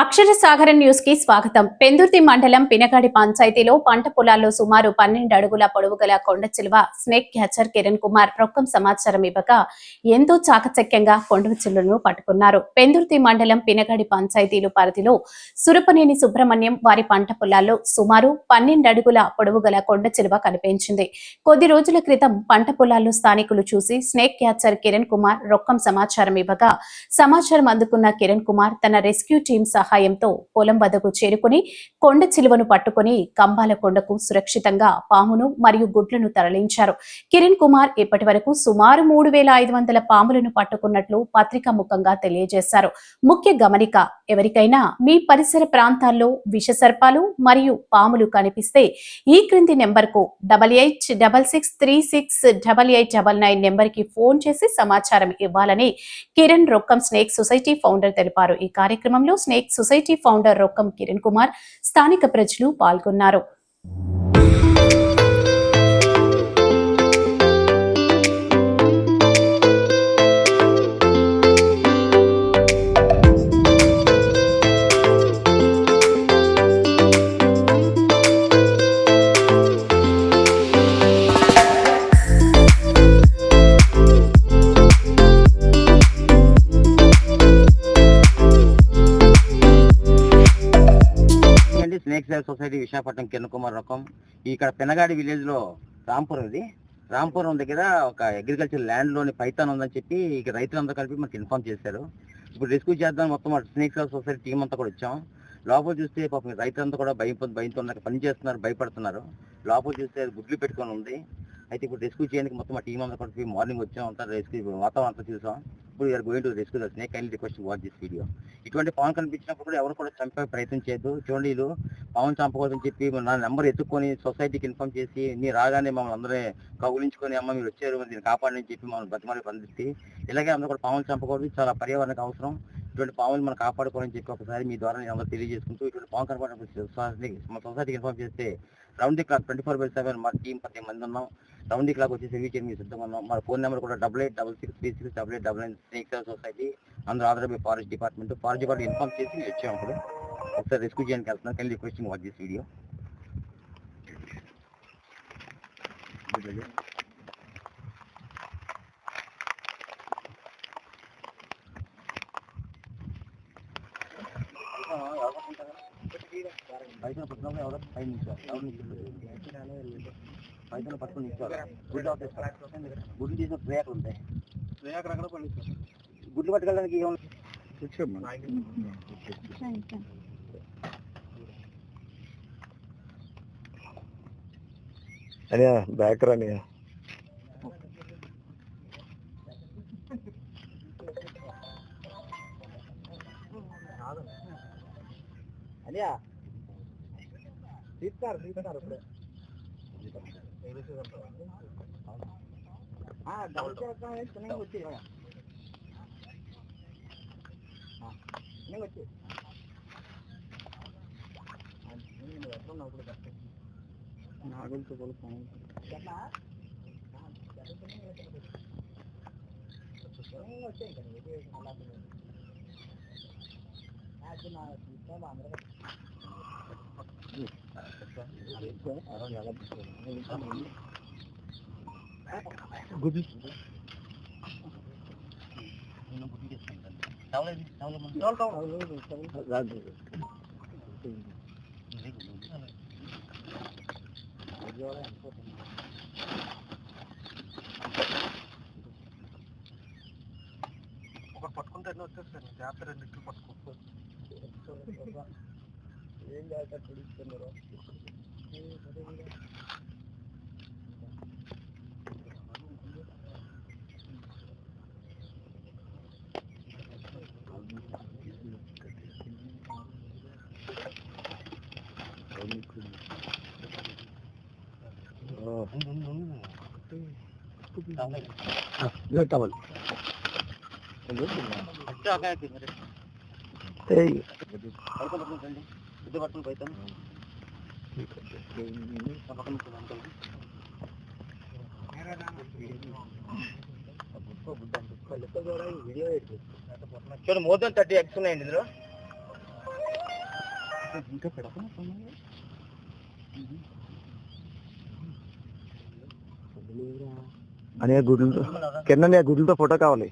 అక్షర సాగర న్యూస్కి స్వాగతం. పెందుర్తి మండలం పినగాడి పంచాయతీలో పంట పొలాల్లో సుమారు పన్నెండు అడుగుల పొడవు గల కొండ చిలువ స్నేక్ క్యాచర్ కిరణ్ కుమార్ రొక్కం సమాచారం ఇవ్వగా ఎంతో చాకచక్యంగా కొండ చిలువను పట్టుకున్నారు. పెందుర్తి మండలం పినగాడి పంచాయతీలు పరిధిలో సురపనేని సుబ్రహ్మణ్యం వారి పంట పొలాల్లో సుమారు పన్నెండు అడుగుల పొడవు గల కొండ చిలువ కనిపించింది. కొద్ది రోజుల క్రితం పంట పొలాల్లో స్థానికులు చూసి స్నేక్ క్యాచర్ కిరణ్ కుమార్ రొక్కం సమాచారం ఇవ్వగా సమాచారం అందుకున్న కిరణ్ కుమార్ తన రెస్క్యూ టీం సహాయంతో పొలం వద్దకు చేరుకుని కొండ చిలువను పట్టుకుని కంబాల కొండకు సురక్షితంగా పామును మరియు గుడ్లను తరలించారు. కిరణ్ కుమార్ ఇప్పటి వరకు సుమారు మూడు వేల ఐదు వందల పాములను పట్టుకున్నట్లు పత్రికా ముఖంగా తెలియజేశారు. ముఖ్య గమనిక ఎవరికైనా మీ పరిసర ప్రాంతాల్లో విషసర్పాలు మరియు పాములు కనిపిస్తే ఈ క్రింది నెంబర్కు double eight double six three six double eight double nine నెంబర్కి ఫోన్ చేసి సమాచారం ఇవ్వాలని Kiran Rokkam snake society founder తెలిపారు. ఈ కార్యక్రమంలో snake society founder Rokkam Kiran Kumar స్థానిక ప్రజలు పాల్గొన్నారు. విశాఖపట్నం కిరణకుమార్ రకం. ఇక్కడ పెనగాడి విలేజ్లో రాంపురం ఇది రాంపురం దగ్గర ఒక అగ్రికల్చర్ ల్యాండ్లోని పైతాన్ ఉందని చెప్పి ఇక రైతులందరూ కలిపి మనకి ఇన్ఫార్మ్ చేశారు. ఇప్పుడు రెస్క్యూ చేద్దాం మొత్తం స్నేక్ సొసైటీ టీం అంతా కూడా వచ్చాం. లోపల చూస్తే పాపం రైతులంతా కూడా భయం భయంతో ఉన్నారు. పని చేస్తున్నారు భయపడుతున్నారు. లోపల చూస్తే గుడ్లు పెట్టుకొని ఉంది. అయితే ఇప్పుడు రెస్క్యూ చేయడానికి మొత్తం మా టీం అంతా కూడా మార్నింగ్ వచ్చాం. అంతా రెస్క్యూ వాతావరణం అంతా చూసాం. ఇప్పుడు you are going to risk the snake kind request watch this video ఇటువంటి పవన్ కనిపించినప్పుడు కూడా ఎవరు కూడా చంపే ప్రయత్నం చేయొద్దు. చూడండి వీళ్ళు పవన్ చంపకూడదని చెప్పి నా నెంబర్ ఎత్తుకొని సొసైటీకి ఇన్ఫార్మ్ చేసి నీ రాగానే మమ్మల్ని అందరూ కౌగులించుకొని అమ్మ మీరు వచ్చారు దీన్ని కాపాడని చెప్పి మమ్మల్ని బతిమాలి పండిస్తే ఇలాగే అందరూ కూడా పవన్ చంపకూడదు. చాలా పర్యావరణకు అవసరం. ఇటువంటి పాములు మనం కాపాడుకోవాలని చెప్పి ఒకసారి మీ ద్వారా నేను అందరూ తెలియజేసుకుంటూ ఇటువంటి పాము కనపడినప్పుడు సొసైటీ- మా సొసైటీకి ఇన్ఫార్మ్ చేస్తే round the clock twenty four by seven మా టీం పది మంది ఉన్నాం. రౌండ్ ది క్లాక్ వచ్చి రివ్యూ చేయడం సిద్ధంగా ఉన్నాం. మా ఫోన్ నెంబర్ కూడా double eight double six three six double eight double nine snake society. అందరూ Aadhaar forest department. Forest department inform చేసి మేము వచ్చాము అప్పుడు. ఒకసారి రెస్క్యూ చేయడానికి వెళ్తున్నాం can requesting watch this video. పైన పట్టుకున్నప్పుడు ఎవరో పైన నిల్చోవాలి. ఎవరు నిల్చోలేదు. పైన పట్టుకుని నిల్చోవాలి. గుడ్లు ఆపేస్తారు. గుడ్లు తీసిన ప్రేయర్ ఉంటాయి గుడ్లు పట్టుకెళ్ళడానికి ఏమన్నా అనియా బ్యాక్ రానియా అనియా తీస్తారు తీస్తారు ఇప్పుడే డబుల్ చేస్తాం వచ్చి వచ్చి నాగులతో కొలుస్తాను గుడ్ ఒకటి పట్టుకుంటే ఎన్నో వచ్చేస్తాను జాతర రెండు పట్టుకో ఏం జాగ్రత్త పిలుస్తున్నారు టవల్ ఇద్దరు పట్టుకుని పోతాను. చూడండి మోర్ దెన్ థర్టీ ఎక్స్ ఉన్నాయండి ఇందులో. ఇంకా పెడతాను అనే గుడ్లతో కింద గుడ్లతో ఫోటో కావాలి.